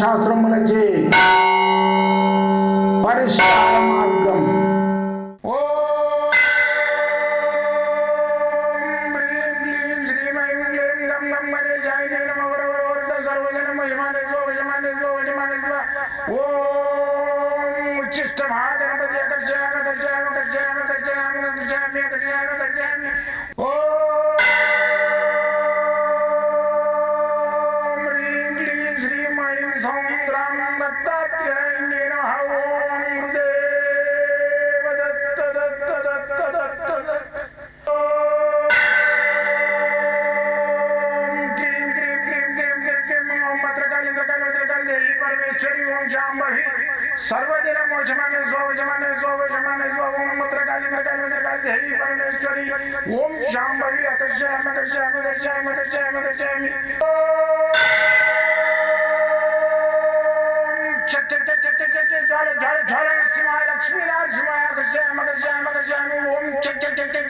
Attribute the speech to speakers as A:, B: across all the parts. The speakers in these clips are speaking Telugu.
A: శాస్త్రములచే పరిష్కార మార్గం.
B: ఓం ఉచ్చిష్టమాగణపతి అకర్షయామ కర్షయామ కర్షయామ पिजाम्बहि सर्वदिनं वचमाने स्व वचमाने स्व वचमाने स्व ओम मत्रकाली मत्रकाली मत्रकाली हरि परमेश्वरी ओम शाम्भवी अकर्षयाम अकर्षयाम अकर्षयाम अकर्षयाम अकर्षयामि ज्वाल ज्वाल ज्वाल सिंहाय लक्ष्मी लाल सिंहाय अकर्षयाम अकर्षयाम अकर्षयामि ओम चक चक चक चक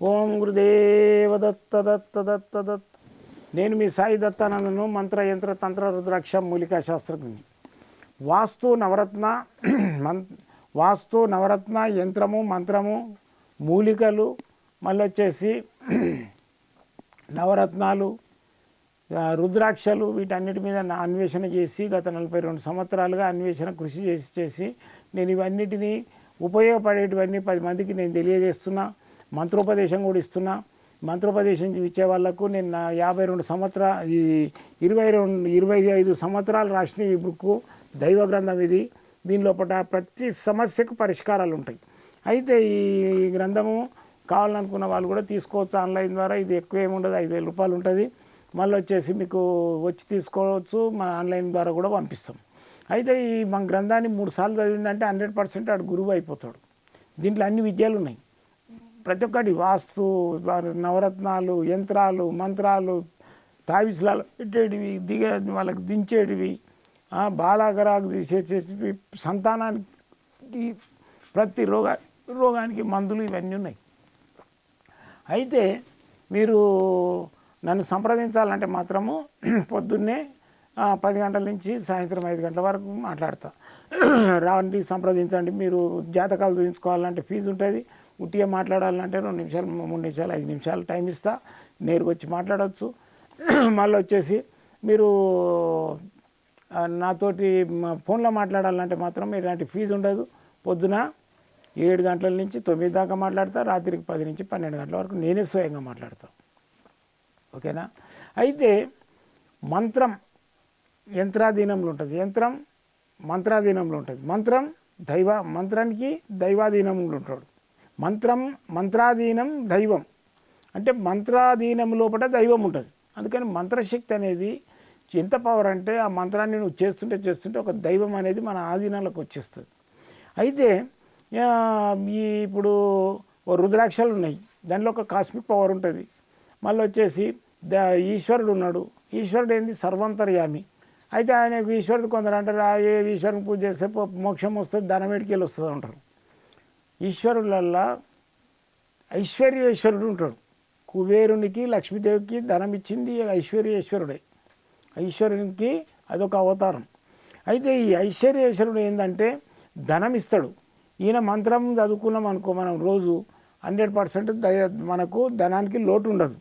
B: ఓం గురుదేవ దత్త దత్త దత్త దత్త.
C: నేను మీ సాయి దత్తానందను మంత్ర యంత్ర తంత్ర రుద్రాక్ష మూలికా శాస్త్రజ్ఞుని. వాస్తు నవరత్న మం వాస్తు నవరత్న యంత్రము మంత్రము మూలికలు మళ్ళీ వచ్చేసి నవరత్నాలు రుద్రాక్షలు వీటన్నిటి మీద నా అన్వేషణ చేసి గత నలభై రెండు సంవత్సరాలుగా అన్వేషణ కృషి చేసి చేసి నేను ఇవన్నిటినీ ఉపయోగపడేటివన్నీ పది మందికి నేను తెలియజేస్తున్నా. మంత్రోపదేశం కూడా ఇస్తున్నా. మంత్రోపదేశం ఇచ్చే వాళ్ళకు నేను యాభై రెండు సంవత్సర ఈ ఇరవై రెండు ఇరవై ఐదు సంవత్సరాలు రాసిన ఈ బుక్ దైవ గ్రంథం ఇది. దీని లోపల ప్రతి సమస్యకు పరిష్కారాలు ఉంటాయి. అయితే ఈ గ్రంథము కావాలనుకున్న వాళ్ళు కూడా తీసుకోవచ్చు. ఆన్లైన్ ద్వారా ఇది ఎక్కువ ఏముండదు ఐదు వేల రూపాయలు ఉంటుంది. మళ్ళీ వచ్చేసి మీకు వచ్చి తీసుకోవచ్చు. మన ఆన్లైన్ ద్వారా కూడా పంపిస్తాం. అయితే ఈ మన గ్రంథాన్ని మూడు సార్లు చదివిందంటే హండ్రెడ్ పర్సెంట్ ఆడు గురువు అయిపోతాడు. దీంట్లో అన్ని విద్యలు ఉన్నాయి. ప్రతి ఒక్కటి వాస్తు నవరత్నాలు యంత్రాలు మంత్రాలు తావిస్లాలు పెట్టేటివి దిగ వాళ్ళకి దించేటివి బాలాగరాకు చేసేటివి సంతానానికి ప్రతి రోగ రోగానికి మందులు ఇవన్నీ ఉన్నాయి. అయితే మీరు నన్ను సంప్రదించాలంటే మాత్రము పొద్దున్నే పది గంటల నుంచి సాయంత్రం ఐదు గంటల వరకు మాట్లాడతా. రాండి సంప్రదించండి మీరు జాతకాలు చూపించుకోవాలంటే ఫీజు ఉంటుంది. ఉట్టిగా మాట్లాడాలంటే రెండు నిమిషాలు మూడు నిమిషాలు ఐదు నిమిషాలు టైం ఇస్తా. నేరుగా వచ్చి మాట్లాడవచ్చు మళ్ళీ వచ్చేసి మీరు నాతోటి ఫోన్లో మాట్లాడాలంటే మాత్రం ఎలాంటి ఫీజు ఉండదు. పొద్దున ఏడు గంటల నుంచి తొమ్మిది దాకా మాట్లాడతా రాత్రికి పది నుంచి పన్నెండు గంటల వరకు నేనే స్వయంగా మాట్లాడతా. ఓకేనా? అయితే మంత్రం యంత్రాధీనంలో ఉంటుంది. యంత్రం మంత్రాధీనంలో ఉంటుంది. మంత్రం దైవ మంత్రానికి దైవాధీనంలో ఉంటాడు. మంత్రం మంత్రాధీనం దైవం. అంటే మంత్రాధీనం లోపల దైవం ఉంటుంది. అందుకని మంత్రశక్తి అనేది ఎంత పవర్ అంటే ఆ మంత్రాన్ని నువ్వు చేస్తుంటే చేస్తుంటే ఒక దైవం అనేది మన ఆధీనంలోకి వచ్చేస్తుంది. అయితే ఈ ఇప్పుడు రుద్రాక్షలు ఉన్నాయి. దానిలో ఒక కాస్మిక్ పవర్ ఉంటుంది. మళ్ళీ వచ్చేసి ద ఈశ్వరుడు ఉన్నాడు. ఈశ్వరుడు ఏంది? సర్వంతర్యామి. అయితే ఆయన ఈశ్వరుడు కొందరు అంటారు "ఆ, ఏ ఈశ్వరుని పూజ చేస్తే మోక్షం వస్తుంది ధనమేడికి వెళ్ళి వస్తుంది అంటారు. ఈశ్వరులల్లా ఐశ్వర్యేశ్వరుడు ఉంటాడు. కుబేరునికి లక్ష్మీదేవికి ధనం ఇచ్చింది ఐశ్వర్యేశ్వరుడే. ఐశ్వర్యునికి అదొక అవతారం. అయితే ఈ ఐశ్వర్యేశ్వరుడు ఏంటంటే ధనం ఇస్తాడు. ఈయన మంత్రం చదువుకున్నాం అనుకో మనం రోజు హండ్రెడ్ పర్సెంట్ మనకు ధనానికి లోటు ఉండదు.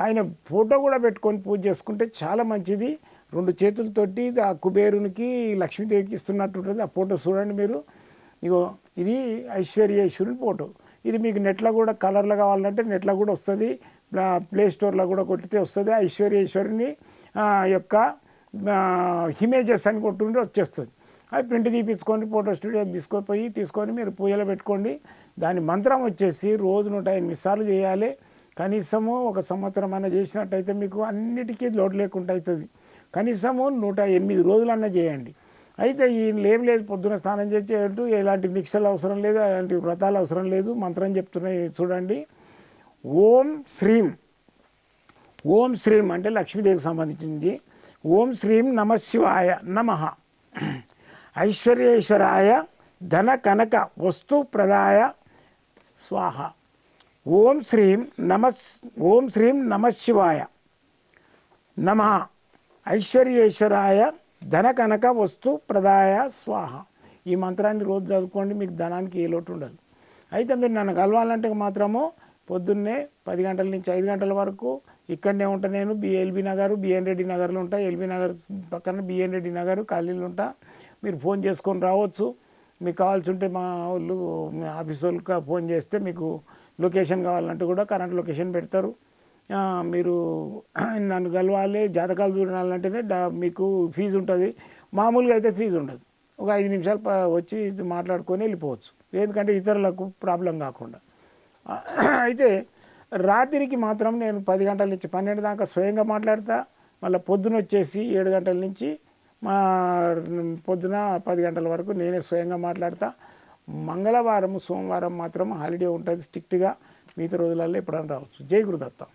C: ఆయన ఫోటో కూడా పెట్టుకొని పూజ చేసుకుంటే చాలా మంచిది. రెండు చేతులతోటి ఆ కుబేరునికి లక్ష్మీదేవికి ఇస్తున్నట్టు ఉంటుంది. ఆ ఫోటో చూడండి మీరు. ఇగో ఇది ఐశ్వర్యేశ్వరుని ఫోటో. ఇది మీకు నెట్లో కూడా కలర్లో కావాలంటే నెట్లో కూడా వస్తుంది. ప్లే స్టోర్లో కూడా కొట్టితే వస్తుంది. ఐశ్వర్యేశ్వరుని యొక్క ఇమేజెస్ అని కొట్టుంటే వచ్చేస్తుంది. అవి ప్రింట్ తీపించుకొని ఫోటో స్టూడియోకి తీసుకొని తీసుకొని మీరు పూజలో పెట్టుకోండి. దాని మంత్రం వచ్చేసి రోజు నూట ఎనిమిది సార్లు చేయాలి. కనీసము ఒక సంవత్సరం అన్న చేసినట్టయితే మీకు అన్నిటికీ లోటు లేకుండా అవుతుంది కనీసము నూట ఎనిమిది రోజులన్నా చేయండి. అయితే ఈయన ఏం లేదు పొద్దున స్నానం చేసేటట్టు ఎలాంటి నిక్షలు అవసరం లేదు ఎలాంటి వ్రతాలు అవసరం లేదు మంత్రం చెప్తున్నాయి చూడండి. ఓం శ్రీం. ఓం శ్రీం అంటే లక్ష్మీదేవికి సంబంధించింది. ఓం శ్రీం నమ శివాయ నమ. ఐశ్వర్యేశ్వరాయ ధన కనక వస్తు ప్రదాయ స్వాహ. ఓం శ్రీం నమ ఓం శ్రీం నమ శివాయ నమ. ఐశ్వర్యేశ్వరాయ ధన కనక వస్తు ప్రదాయ స్వాహ. ఈ మంత్రాన్ని రోజు చదువుకోండి మీకు ధనానికి ఏ లోటు ఉండదు. అయితే మీరు నన్ను కలవాలంటే మాత్రము పొద్దున్నే పది గంటల నుంచి ఐదు గంటల వరకు ఇక్కడనే ఉంటా నేను బిఎల్బి నగర్ బిఎన్ రెడ్డి నగర్లో ఉంటా ఎల్బీ నగర్ పక్కన బిఎన్ రెడ్డి నగర్ ఖాళీలు ఉంటా. మీరు ఫోన్ చేసుకొని రావచ్చు. మీకు కావాల్సి ఉంటే మా వాళ్ళు ఆఫీస్ వాళ్ళకి ఫోన్ చేస్తే మీకు లొకేషన్ కావాలంటే కూడా కరెంట్ లొకేషన్ పెడతారు. మీరు నన్ను కలవాలి జాతకాలు చూడాలంటేనే డా- మీకు ఫీజు ఉంటుంది. మామూలుగా అయితే ఫీజు ఉండదు. ఒక ఐదు నిమిషాలు వచ్చి మాట్లాడుకొని వెళ్ళిపోవచ్చు. ఎందుకంటే ఇతరులకు ప్రాబ్లం కాకుండా. అయితే రాత్రికి మాత్రం నేను పది గంటల నుంచి పన్నెండు దాకా స్వయంగా మాట్లాడతా. మళ్ళీ పొద్దున వచ్చేసి ఏడు గంటల నుంచి మా పొద్దున పది గంటల వరకు నేనే స్వయంగా మాట్లాడతా. మంగళవారం సోమవారం మాత్రం హాలిడే ఉంటుంది స్ట్రిక్ట్గా. మిగతా రోజులలో ఎప్పుడైనా రావచ్చు. జై గురుదత్త.